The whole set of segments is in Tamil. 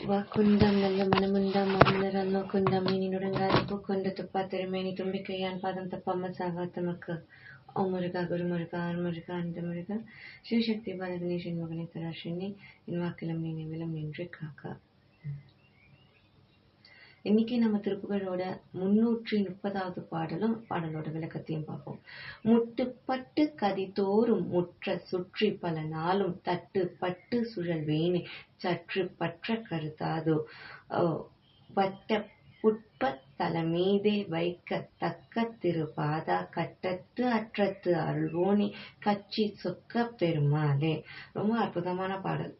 ವಾಕುಂದಂ ನನ್ನ ಮನಮುಂದಂ ಮಮನರನ್ನು ಕುಂದಂ ನೀನಿನುಡங்காதிப்பு கொண்ட துப்பா திருமேனி தும்பிக்கையான் பாதம் தப்பாமல் சாகாத்தமக்கு ஓ முருகா குரு முருகா ஆர் முருகா அந்த முருகா ஸ்ரீசக்தி பாலகணேஷன் மகனை தராசினி என் வாக்கிலம் நினைவிலும் நின்று காக்கா இன்னைக்கு நம்ம திருப்புகழோட முன்னூற்றி முப்பதாவது பாடலும் பாடலோட விளக்கத்தையும் பார்ப்போம். முட்டுப்பட்டு கதிதோறும் முற்ற சுற்றி பல நாளும் தட்டு பட்டு சுழல் வேணி சற்று பற்ற கருத்தாதோ? வட்ட புட்ப தலைமீதே வைக்க தக்க திருபாதா கட்டத்து அற்றத்து அருள்வோனி கச்சி சொக்க பெருமாளே. ரொம்ப அற்புதமான பாடல்.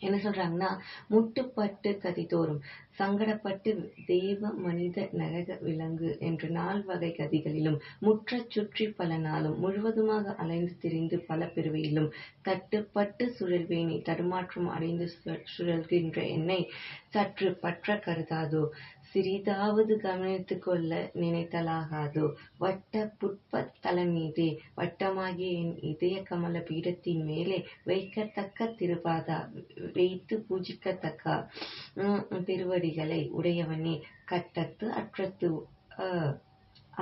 என்ன சொல்றாங்கன்னா முட்டுப்பட்டு கதிதோறும் சங்கடப்பட்டு தெய்வ மனித நரக விலங்கு என்று நால் வகை கதிகளிலும் முற்றச் சுற்றி பல நாளும் முழுவதுமாக அலைந்து திரிந்து பல பிரிவையிலும் தட்டுப்பட்டு சுழல்வேணி தடுமாற்றம் அடைந்து சுழல்கின்ற என்னை சற்று பற்ற கருதாதோ? சிறிதாவது கவனித்துக் கொள்ள நினைத்தலாகாதோ? வட்ட புட்ப தலைமீதே வட்டமாகிய என் இதய கமல பீடத்தின் மேலே வைக்கத்தக்க திருபாதா வைத்து பூஜிக்கத்தக்க? திருவடிகளை உடையவனே கட்டத்து அற்றத்து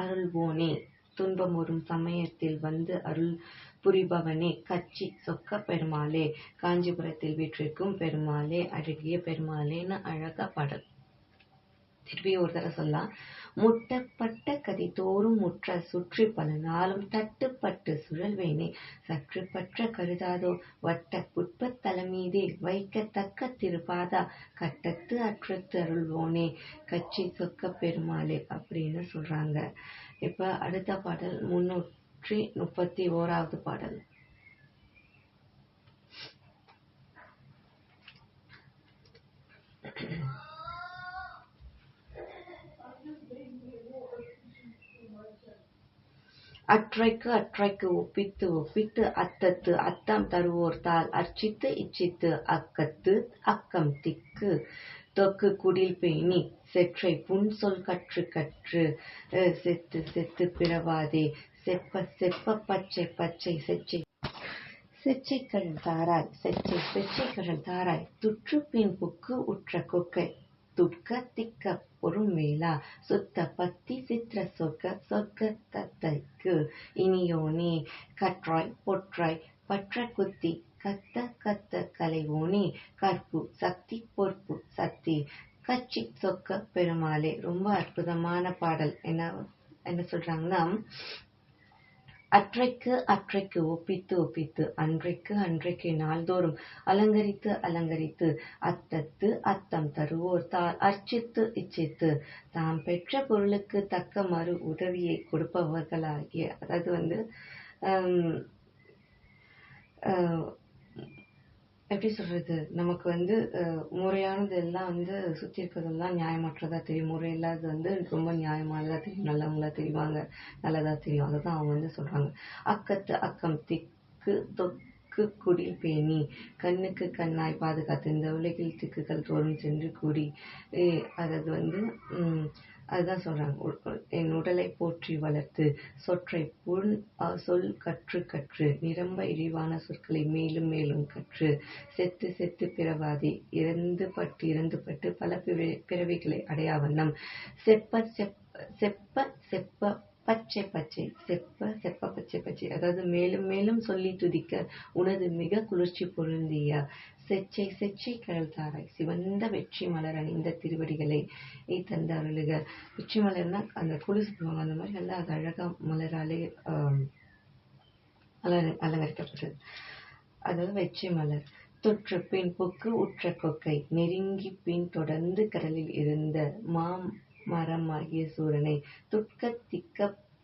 அருள்வோனே. துன்பம் வரும் சமயத்தில் வந்து அருள் புரிபவனே கச்சி சொக்க பெருமாளே. காஞ்சிபுரத்தில் வீற்றிருக்கும் பெருமாளே அழகிய பெருமாளேன்னு அழகா பாடல். திருப்பி ஒரு தடவை சொல்லலாம் முட்டப்பட்ட கதி தோறும் முற்ற சுற்றி பல நாளும் தட்டுப்பட்டு சுழல்வேனே. சற்று பற்ற கருதாதோ வட்ட புட்ப தலைமீதே வைக்கத்தக்க திருப்பாதா கட்டத்து அற்றத்து அருள்வோனே. கச்சி சொக்க பெருமாளே அப்படின்னு சொல்றாங்க. இப்ப அடுத்த பாடல் முன்னூற்றி முப்பத்தி ஓராவது பாடல். அற்றைக்கு அற்றைக்கு ஒப்பித்து ஒப்பித்து அத்தத்து அத்தம் தருவோர்த்தால் அர்ச்சித்து இச்சித்து அக்கத்து அக்கம் திக்கு. தொக்கு குடில் பேணி செற்றை புன் சொல் கற்று கற்று. செத்து செத்து பிறவாதே. செப்ப செப்ப பச்சை பச்சை செச்சை. செச்சைக்கழல் தாராய் செச்சை செச்சைக்கழல் தாராய். துற்று பின் புக்கு உற்ற கொக்கை. துட்க திக்க பொறுமேலா சுத்த பத்தி சித்திர சொர்க்க சொர்க்க தத்தைக்கு இனியோனே கற்றாய் பொற்றாய் பற்ற குத்தி கத்த கத்த கலைவோனே கற்பு சக்தி பொறுப்பு சக்தி. கச்சி சொக்க பெருமாளே ரொம்ப அற்புதமான பாடல். என்ன என்ன சொல்றாங்கன்னா அற்றைக்கு அற்றைக்கு ஒப்பித்து ஒப்பித்து அன்றைக்கு அன்றைக்கு நாள்தோறும் அலங்கரித்து அலங்கரித்து அத்தத்து அத்தம் தருவோர் தால் அர்ச்சித்து இச்சித்து. தாம் பெற்ற பொருளுக்கு தக்க மறு உதவியை கொடுப்பவர்களாகிய அதாவது வந்து எப்படி சொல்றது? நமக்கு வந்து முறையானது எல்லாம் வந்து சுற்றி இருக்கிறதெல்லாம் நியாயமற்றதா தெரியும். முறையில்லாது வந்து ரொம்ப நியாயமானதா தெரியும். நல்லவங்களா தெரிவாங்க நல்லதா தெரியும் அதை தான் அவங்க வந்து சொல்றாங்க. அக்கத்து அக்கம் திக்கு தொக்கு குடில் பேணி கண்ணுக்கு கண்ணாய் பாதுகாத்து இந்த உலகில் திக்குகள் தோறும் சென்று கூடி அதாவது வந்து அதுதான் சொல்றாங்க. என் உடலை போற்றி வளர்த்து சொற்றை புண் சொல் கற்று கற்று. நிரம்ப இழிவான சொற்களை மேலும் மேலும் கற்று. செத்து செத்து பிறவாதி. இறந்து பட்டு இறந்து பட்டு பல பிறவிகளை அடையா வண்ணம். செப்ப செப்ப செப்ப செப்ப பச்சை பச்சை. செப்ப செப்ப பச்சை பச்சை. அதாவது மேலும் மேலும் சொல்லி துதிக்க உனது மிக குளிர்ச்சி பொருந்திய செச்சை செச்சை கடல் சிவந்த வெற்றி மலர் அணிந்த திருவடிகளை தந்த அருளுக. வெற்றி மலர்னா அந்த குளிர் சொல்லுவாங்க அந்த மாதிரி நல்லா அது அழகா மலராலே அலங் அலங்கரிக்கப்பட்டது. அதாவது வெற்றி மலர். தொற்று பின் புக்கு உற்ற கொக்கை. நெருங்கி பின் தொடர்ந்து கடலில் இருந்த மாம் மரமாகிய சூரனை துட்க திக்க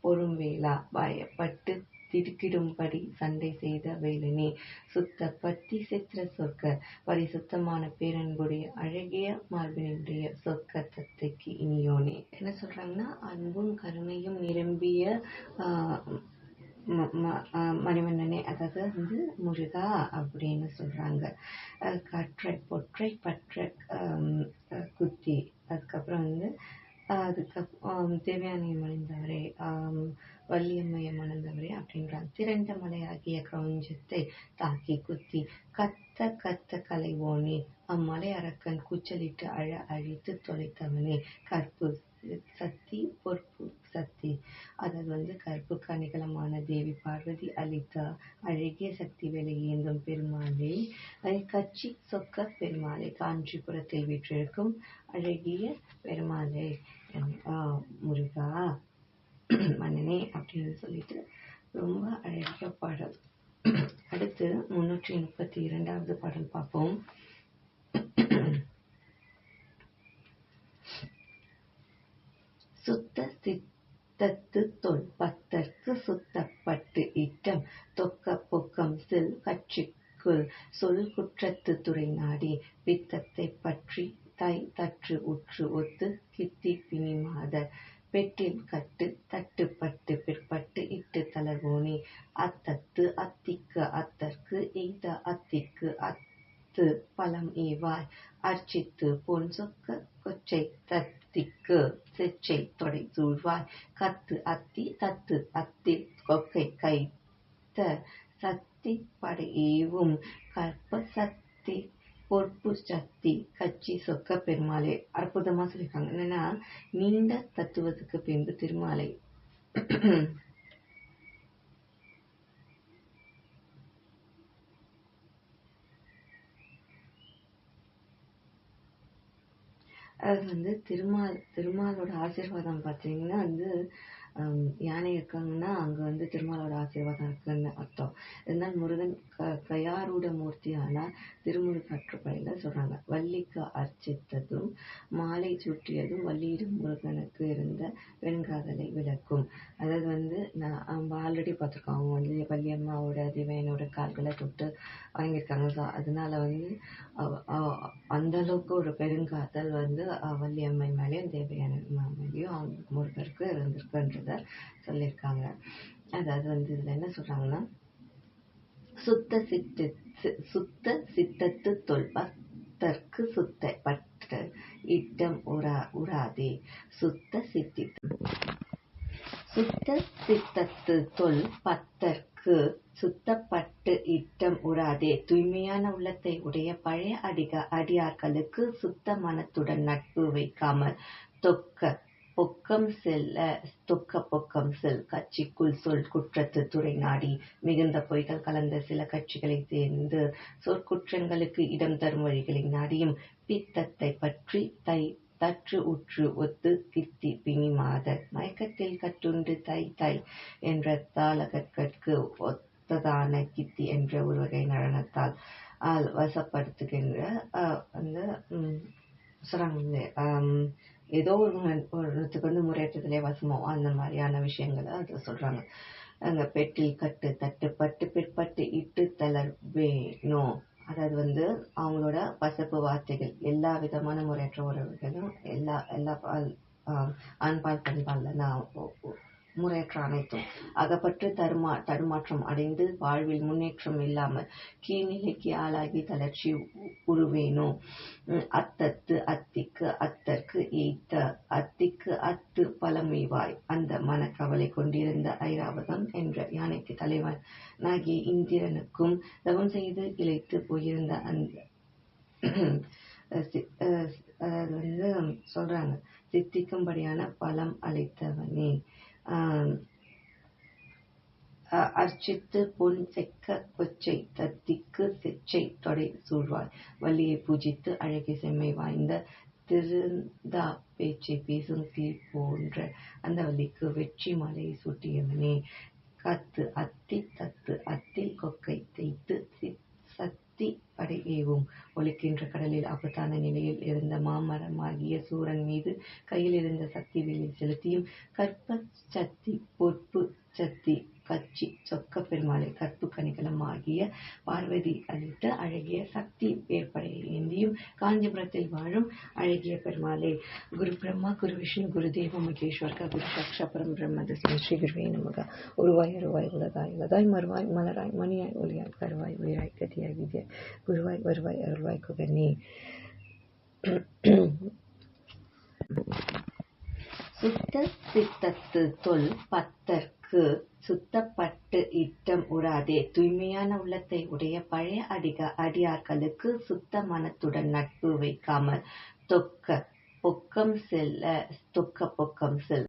பொறும்வேலா பயப்பட்டு திடுக்கிடும்படி சண்டை செய்த வேலனே சுத்த பத்தி சித்திர சொற்க பரிசுத்தமான பேரன்புடைய அழகிய மார்பினுடைய சொர்க்க தத்தைக்கு இனியோனே. என்ன சொல்றாங்கன்னா அன்பும் கருணையும் நிரம்பிய மணிவண்ணனே அதாவது வந்து முருகா அப்படின்னு சொல்றாங்க. கற்றை பொற்றை பற்ற குத்தி. அதுக்கப்புறம் வந்து அதுக்கப் ஆம், தேவயானையை மணந்தவரே வள்ளியம்மையை மணந்தவரே அப்படின்றாங்க திரண்ட மலையாகிய கிரௌஞ்சத்தை தாக்கி குத்தி கத்த கத்த கலைவோனே அம்மலை அரக்கன் கூச்சலிட்டு அழ அழித்து தொலைத்தவனே கற்பு சக்தி பொறுப்பு சக்தி. அதாவது வந்து கருப்பு கணிகலமான தேவி பார்வதி அளித்த அழகிய சக்தி வேலை ஏந்தும் பெருமாளே. கட்சி சொக்க பெருமாளே காஞ்சிபுரத்தில் வீற்றிருக்கும் அழகிய பெருமாளே. முருகா மன்னனே அப்படின்னு சொல்லிட்டு ரொம்ப அழகிய பாடல். அடுத்து முன்னூற்றி முப்பத்தி இரண்டாவது பாடல் பார்ப்போம் சுத்த சித்தத்து தொல் பத்தர்க்கு சுத்தப்பட்டு இட்டம் தொக்க பொக்கம் சில் கட்சிக்குள் சொல் துறை நாடி பித்தத்தை பற்றி தை தற்று உற்று ஒத்து கித்தி பிணி மாதர் பெட்டில் கட்டு தட்டுப்பட்டு பிற்பட்டு இட்டு தளர்வோனே. அத்தத்து அத்திக்கு அத்தற்கு எய்த அத்திக்கு அத்து பலம் ஏவாய். அர்ச்சித்து பொன் சொக்க கொச்சை தத்திக்கு செச்சை தொடை சூழ்வாய் கத்து அத்தி தத்து அத்தி கொக்கை கைத்த சத்தி படையேவும் கற்ப சத் சக்தி பொறுப்பு சக்தி கட்சி சொக்க பெருமாளே. அற்புதமா சொல்லியிருக்காங்க. என்னன்னா நீண்ட தத்துவத்துக்கு பின்பு திருமாலை. அது வந்து திருமால் திருமாலோட ஆசீர்வாதம் பார்த்தீங்கன்னா வந்து யானை இருக்காங்கன்னா அங்க வந்து திருமாலோட ஆசீர்வாதம் இருக்குன்னு அர்த்தம். இருந்தால் முருகன் க கையாரூட மூர்த்தியான திருமுருகாற்றுப்படையில சொல்றாங்க. வள்ளிக்கு அர்ச்சித்ததும் மாலை சுற்றியதும் வள்ளியிடம் முருகனுக்கு இருந்த வெண்காதலை விளக்கும். அதாவது வந்து நான் நம்ம ஆல்ரெடி பார்த்துருக்கோம். அவங்க வந்து வள்ளியம்மாவோட திவையனோட கால்களை தொட்டு வாங்கியிருக்காங்க. ஸோ அதனால வந்து அந்த அளவுக்கு ஒரு பெருங்காதல் வந்து வள்ளியம்மை மேலேயும் தேவையான அவங்க முருகருக்கு இருந்திருக்குன்றத சொல்லியிருக்காங்க. அதாவது வந்து இதில் என்ன சொல்கிறாங்கன்னா சுத்த சித்து சுத்த சித்தத்து தொல் பத்தர்க்கு சுத்த பட்டு இட்டம் உரா உராதே. சுத்த சித்தி சுத்த சித்தத்து தொல் பத்தர்க்கு சுத்தப்பட்டு இட்டம் உறாதே தூய்மையான உள்ளத்தை உடைய பழைய அடிக அடியார்களுக்கு சுத்த மனத்துடன் நட்பு வைக்காமல் தொக்க பொக்கம் செல்ல தொக்க பொக்கம் செல் கட்சிக்குள் சொல் குற்றத்து துறை நாடி மிகுந்த பொய்கள் கலந்த சில கட்சிகளை சேர்ந்து சொற்குற்றங்களுக்கு இடம் தரும் வழிகளை நாடியும் பித்தத்தை பற்றி தை தற்று உற்று ஒத்து கித்தி பிணி மாதர் மயக்கத்தில் கட்டுண்டு தை தை என்ற தாளகற்கு ஒத்ததான கித்தி என்ற ஒரு வகை நடனத்தால் ஆல் வசப்படுத்துகின்ற அந்த சொல்றாங்க ஏதோ ஒரு ஒருத்துக்கு வந்து முறையற்றதுலேயே வசமோ அந்த மாதிரியான விஷயங்களை அதில் சொல்கிறாங்க அங்கே பெட்டி கட்டு தட்டு பட்டு பிற்பட்டு இட்டு தளர் வேணும். அதாவது வந்து அவங்களோட பசப்பு வார்த்தைகள் எல்லா விதமான முறையற்ற உறவுகளும் எல்லா எல்லா பால் ஆண்பால் பெண்பால்ல நான் முறையற்ற அனைத்தும் அகப்பற்று தருமா தடுமாற்றம் அடைந்து வாழ்வில் முன்னேற்றம் இல்லாமல் கீழ்நிலைக்கு ஆளாகி தளர்ச்சி உ- உருவேனோ அத்தத்து அத்திக்கு அத்தற்கு ஏத்த அத்திக்கு அத்து பழமைவாய். அந்த மனக்கவலை கொண்டிருந்த ஐராவதம் என்ற யானைக்கு தலைவன் நாகிய இந்திரனுக்கும் தவம் செய்து இழைத்து போயிருந்த அந்த அஹ் அதாவது வந்து சொல்றாங்க. சித்திக்கும்படியான பலம் அளித்தவனே. ஆஹ் அர்ச்சித்து பொன் செக்க கொச்சை தத்திக்கு செச்சை தொடை சூழ்வாய் வள்ளியை பூஜித்து அழகிய செம்மை வாய்ந்த திருந்தா பேச்சை பேசும் சீர் போன்ற அந்த வள்ளிக்கு வெற்றி மலையை சூட்டியவனே. கத்து அத்தி தத்து அத்தில் கொக்கை தேய்த்து சி- சத்தி படை ஏவும். ஒலிக்கின்ற கடலில் ஆபத்தான நிலையில் இருந்த மாமரமாகிய சூரன் மீது கையில் இருந்த சக்தி வேலை செலுத்தியும் கற்ப சத்தி பொற்பு சத்தி கச்சி சொக்க பெருமாளை கற்பு கணிகலமாகிய பார்வதி அளித்த அழகிய சக்தி வேற்படை ஏந்தியும் காஞ்சிபுரத்தில் வாழும் அழகிய பெருமாளே. குரு பிரம்மா குரு விஷ்ணு குரு தேவ மகேஸ்வர்கா குரு சாட்சா பிரம்ம ஸ்ரீ குருவே நமக. உருவாய் அருவாய் உலகாய் உலகாய் மறுவாய் மலராய் மணியாய் ஒளியாய் கருவாய் உயிராய் கதியாய் விதியாய். குருவாய் வருவாய் அருள்வாய் குகனே. சுத்த சித்தத்து தொல் பத்தர்க்கு சுத்தப்பட்டு இட்டம் உறாதே. தூய்மையான உள்ளத்தை உடைய பழைய அடிக அடியார்களுக்கு சுத்த மனத்துடன் நட்பு வைக்காமல் தொக்க பொக்கம் செல்ல தொக்க பொக்கம் செல்